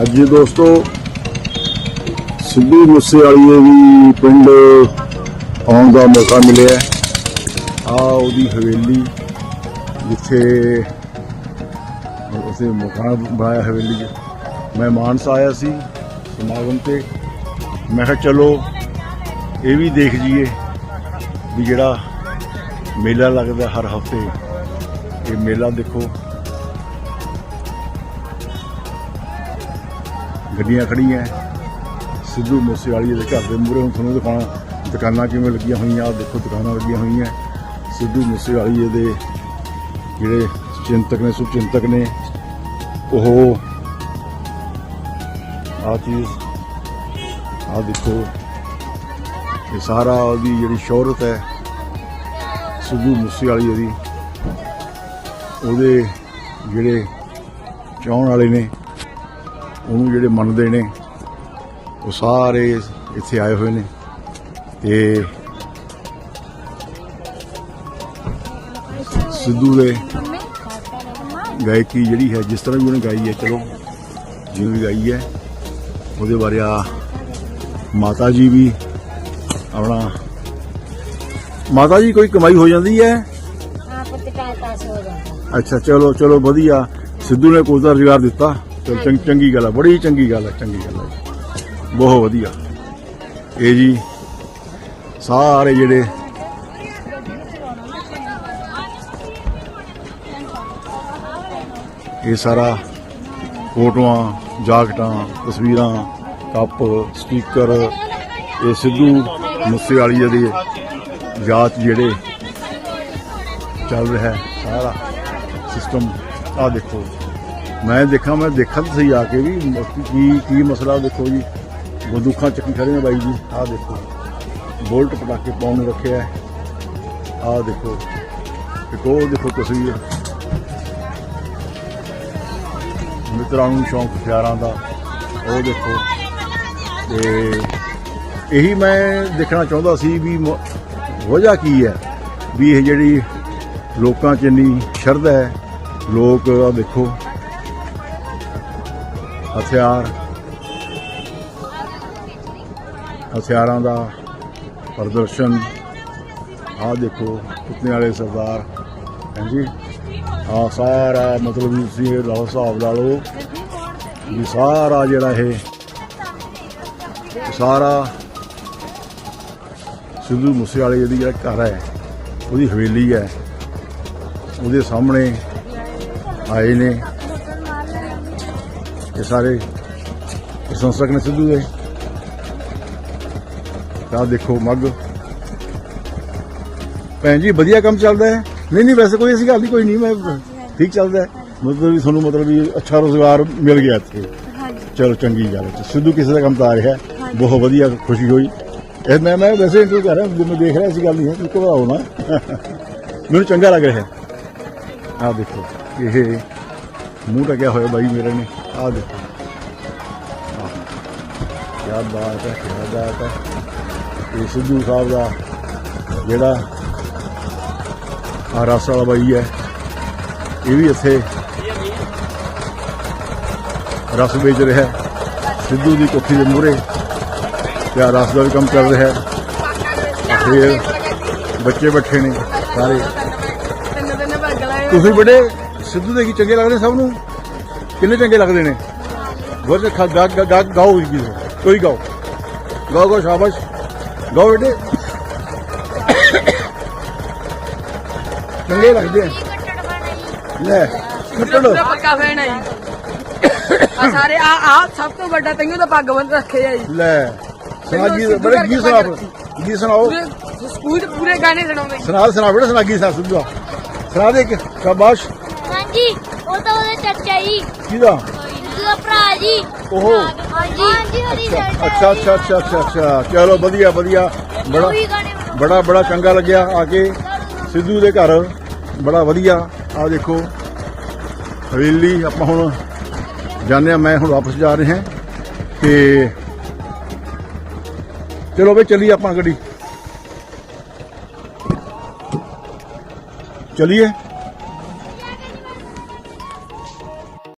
ਅੱਜ ਦੋਸਤੋ, ਸਿੱਧੂ ਮੂਸੇਵਾਲੀਏ ਵੀ ਪਿੰਡ ਆਉਣ ਦਾ ਮੌਕਾ ਮਿਲਿਆ ਆ ਉਹਦੀ ਹਵੇਲੀ, ਜਿੱਥੇ ਉਸੇ ਮਕਾਨ ਬਣਾਇਆ ਹਵੇਲੀ 'ਚ। ਮੈਂ ਮਾਨਸਾ ਆਇਆ ਸੀ ਸਮਾਗਮ ਤੇ। ਮੈਂ ਕਿਹਾ, ਚਲੋ, ਇਹ ਵੀ ਦੇਖ ਜੀਏ ਵੀ ਜਿਹੜਾ ਮੇਲਾ ਲੱਗਦਾ ਹਰ ਹਫ਼ਤੇ, ਇਹ ਮੇਲਾ ਦੇਖੋ। ਗੱਡੀਆਂ ਖੜੀਆਂ ਸਿੱਧੂ ਮੂਸੇਵਾਲੀ ਦੇ ਘਰ ਦੇ ਮੂਹਰੇ ਹੁਣ ਤੁਹਾਨੂੰ ਦਿਖਾਉਣਾ, ਦੁਕਾਨਾਂ ਕਿਵੇਂ ਲੱਗੀਆਂ ਹੋਈਆਂ, ਆਹ ਦੇਖੋ ਦੁਕਾਨਾਂ ਲੱਗੀਆਂ ਹੋਈਆਂ। ਸਿੱਧੂ ਮੂਸੇਵਾਲੀ ਦੇ ਜਿਹੜੇ ਚਿੰਤਕ ਨੇ, ਸੁਚਿੰਤਕ ਨੇ, ਉਹ ਆ ਚੀਜ਼ ਆ ਦੇਖੋ। ਇਹ ਸਾਰਾ ਉਹਦੀ ਜਿਹੜੀ ਸ਼ੋਹਰਤ ਹੈ ਸਿੱਧੂ ਮੂਸੇਵਾਲੀ ਦੀ। ਉਹਦੇ ਜਿਹੜੇ ਚਾਹਣ ਵਾਲੇ ਨੇ ਉਹਨੂੰ ਜਿਹੜੇ ਮੰਨਦੇ ਨੇ ਉਹ ਸਾਰੇ ਇੱਥੇ ਆਏ ਹੋਏ ਨੇ ਤੇ ਸਿੱਧੂ ਦੇ ਗਾਇਕੀ ਜਿਹੜੀ ਹੈ ਜਿਸ ਤਰ੍ਹਾਂ ਵੀ ਉਹਨੇ ਗਾਈ ਹੈ ਚਲੋ ਜਿਵੇਂ ਗਾਈ ਹੈ ਉਹਦੇ ਬਾਰੇ ਆ ਮਾਤਾ ਜੀ ਵੀ ਆਪਣਾ ਮਾਤਾ ਜੀ ਕੋਈ ਕਮਾਈ ਹੋ ਜਾਂਦੀ ਹੈ? ਹਾਂ ਪੁੱਤ ਟਾਈਮ ਪਾਸ ਜਾਂਦਾ। ਅੱਛਾ ਚਲੋ ਚਲੋ ਵਧੀਆ। ਸਿੱਧੂ ਨੇ ਕੋਈ ਦਾ ਰੁਜ਼ਗਾਰ ਦਿੱਤਾ। ਚਲ ਚੰਗ ਚੰਗੀ ਗੱਲ ਹੈ ਬੜੀ ਚੰਗੀ ਗੱਲ ਹੈ ਚੰਗੀ ਗੱਲ ਹੈ ਬਹੁਤ ਵਧੀਆ। ਇਹ ਜੀ, ਸਾਰੇ ਜਿਹੜੇ ਇਹ ਸਾਰਾ ਫੋਟੋਆਂ, ਜਾਕਟਾਂ, ਤਸਵੀਰਾਂ, ਕੱਪ ਸਪੀਕਰ ਇਹ ਸਿੱਧੂ ਮੂਸੇਵਾਲੀ ਦੇ ਜਾਤ ਜਿਹੜੇ ਚੱਲ ਰਿਹਾ ਹੈ, ਸਾਰਾ ਸਿਸਟਮ ਆ ਦੇਖੋ। ਮੈਂ ਦੇਖਾਂ ਮੈਂ ਦੇਖਾਂ ਤੁਸੀਂ ਆ ਕੇ ਵੀ ਕੀ ਕੀ ਮਸਲਾ ਦੇਖੋ ਜੀ। ਬੰਦੂਕਾਂ ਚੱਕੀ ਖੜੇ ਨੇ ਬਾਈ ਜੀ। ਆਹ ਦੇਖੋ, ਬੋਲਟ ਪਟਾਕੇ ਪਾਉਣ ਨੂੰ ਰੱਖਿਆ ਆਹ ਦੇਖੋ, ਇੱਕ ਉਹ ਦੇਖੋ ਤਸਵੀਰ। ਮਿੱਤਰਾਂ ਨੂੰ ਸ਼ੌਂਕ ਪਿਆਰਾਂ ਦਾ, ਉਹ ਦੇਖੋ। ਤੇ ਇਹੀ ਮੈਂ ਦੇਖਣਾ ਚਾਹੁੰਦਾ ਸੀ ਵੀ ਮ- ਵਜ੍ਹਾ ਕੀ ਹੈ? ਵੀ ਇਹ ਜਿਹੜੀ ਲੋਕਾਂ 'ਚ ਇੰਨੀ ਸ਼ਰਧਾ ਹੈ, ਲੋਕ ਆ ਦੇਖੋ। ਹਥਿਆਰ, ਹਥਿਆਰਾਂ ਦਾ ਪ੍ਰਦਰਸ਼ਨ। ਆ ਦੇਖੋ, ਕਿਤਨੇ ਵਾਲੇ ਸਰਦਾਰ। ਹਾਂਜੀ ਆ ਸਾਰਾ ਮਤਲਬ ਤੁਸੀਂ ਇਹ ਲਾਓ, ਹਿਸਾਬ ਲਾ ਲਓ ਵੀ ਸਾਰਾ ਜਿਹੜਾ ਇਹ ਸਾਰਾ ਸਿੱਧੂ ਮੂਸੇਵਾਲੇ ਦੀ ਜਿਹੜਾ ਘਰ ਹੈ, ਉਹਦੀ ਹਵੇਲੀ ਹੈ। ਉਹਦੇ ਸਾਹਮਣੇ ਆਏ ਨੇ। ਇਹ ਸਾਰੇ ਪ੍ਰਸ਼ੰਸਕ ਨੇ ਸਿੱਧੂ ਦੇ। ਤਾਂ ਦੇਖੋ ਮੱਗ। ਭੈਣ ਜੀ ਵਧੀਆ ਕੰਮ ਚੱਲਦਾ ਹੈ। ਨਹੀਂ ਨਹੀਂ ਵੈਸੇ ਕੋਈ ਐਸੀ ਗੱਲ ਨਹੀਂ ਕੋਈ ਨਹੀਂ ਮੈਂ ਠੀਕ ਚੱਲਦਾ ਹੈ। ਮਤਲਬ ਵੀ ਤੁਹਾਨੂੰ ਮਤਲਬ ਵੀ ਅੱਛਾ ਰੋਜ਼ਗਾਰ ਮਿਲ ਗਿਆ ਇੱਥੇ। ਚਲੋ ਚੰਗੀ ਗੱਲ ਹੈ। ਸਿੱਧੂ ਕਿਸੇ ਦਾ ਕੰਮ ਤਾਂ ਆ ਰਿਹਾ। ਬਹੁਤ ਵਧੀਆ ਖੁਸ਼ੀ ਹੋਈ। ਇਹ ਮੈਂ ਮੈਂ ਵੈਸੇ ਇੰਟਰਵਿਊ ਕਰ ਰਿਹਾ ਮੈਂ ਦੇਖ ਰਿਹਾ ਸੀ ਗੱਲ ਨਹੀਂ ਹੈ ਕਿ ਘਬਰਾਓ ਨਾ। ਮੈਨੂੰ ਚੰਗਾ ਲੱਗ ਰਿਹਾ ਹੈ। ਆਹ ਦੇਖੋ ਇਹ ਮੂੰਹ ਟਕਿਆ ਹੋਇਆ ਬਾਈ ਮੇਰੇ ਨੇ ਆਹ ਦੇਖੋ। ਕੀ ਬਾਤ ਹੈ ਕੀ ਬਾਤ ਹੈ। ਇਹ ਸਿੱਧੂ ਸਾਹਿਬ ਦਾ ਜਿਹੜਾ ਆ ਰਸ ਵਾਲਾ ਬਾਈ ਹੈ ਇਹ ਵੀ ਇੱਥੇ ਰਸ ਵੇਚ ਰਿਹਾ ਸਿੱਧੂ ਦੀ ਕੋਠੀ ਦੇ ਮੂਹਰੇ ਤੇ ਰਸ ਦਾ ਵੀ ਕੰਮ ਚੱਲ ਰਿਹਾ ਹੈ। ਫਿਰ ਬੱਚੇ ਬੈਠੇ ਨੇ ਸਾਰੇ। ਤੁਸੀਂ ਬੜੇ ਸਿੱਧੂ ਦੇ ਕੀ ਚੰਗੇ ਲੱਗਦੇ ਸਭ ਨੂੰ? ਕਿੰਨੇ ਚੰਗੇ ਲੱਗਦੇ ਨੇ? ਬਹੁਤ ਖਾ ਗਾਓ ਜੀ ਕੋਈ ਗਾਓ। ਗਾਓ ਗਾਓ ਸ਼ਾਬਾਸ਼। ਗਾਓ ਬੇਟੇ। ਚੰਗੇ ਲੱਗਦੇ ਲੈ ਪੂਰਾ ਪੱਕਾ ਫੈਨ ਹੈ ਆ ਸਾਰੇ ਆ ਆ ਸਭ ਤੋਂ ਵੱਡਾ ਤੈਨੂੰ ਤਾਂ ਪੱਗ ਬੰਨ ਰੱਖੇ ਆ ਜੀ। ਲੈ ਸਨਾਗੀ ਬੜੇ ਗੀਤ ਸੁਣਾਓ ਗੀਤ ਸੁਣਾਓ। ਸਕੂਲ ਪੂਰੇ ਗਾਣੇ ਸੁਣਾਉਂਦੇ। ਸੁਣਾ ਸੁਣਾ ਬੇਟਾ ਸੁਨਾਗੀ ਸਾ ਸਿੱਧੂ ਦਾ। ਸੁਣਾ ਦੇ ਇੱਕ ਸ਼ਾਬਾਸ਼। ਹਾਂਜੀ ਉਹ ਤਾਂ ਉਹਦੇ ਚਾਚਾ ਜੀ। ਕਿਹਦਾ? ਦੂਜਾ ਭਰਾ ਜੀ। ਉਹ? ਹਾਂਜੀ। ਹਾਂਜੀ ਉਹਦੀ ਚਾਚਾ ਅੱਛਾ ਅੱਛਾ ਅੱਛਾ ਅੱਛਾ ਅੱਛਾ। ਚਲੋ ਵਧੀਆ ਵਧੀਆ। ਬੜਾ। ਬੜਾ ਬੜਾ ਚੰਗਾ ਲੱਗਿਆ ਆ ਕੇ। ਸਿੱਧੂ ਦੇ ਘਰ। ਬੜਾ ਵਧੀਆ। ਆ ਦੇਖੋ। ਹਵੇਲੀ ਆਪਾਂ ਹੁਣ ਜਾਂਦੇ ਆ ਮੈਂ ਹੁਣ ਵਾਪਸ ਜਾ ਰਹੇ। ਹਾਂ ਤੇ ਚਲੋ ਬਈ ਚੱਲੀਏ ਆਪਾਂ ਗੱਡੀ। ਚਲਿਏ?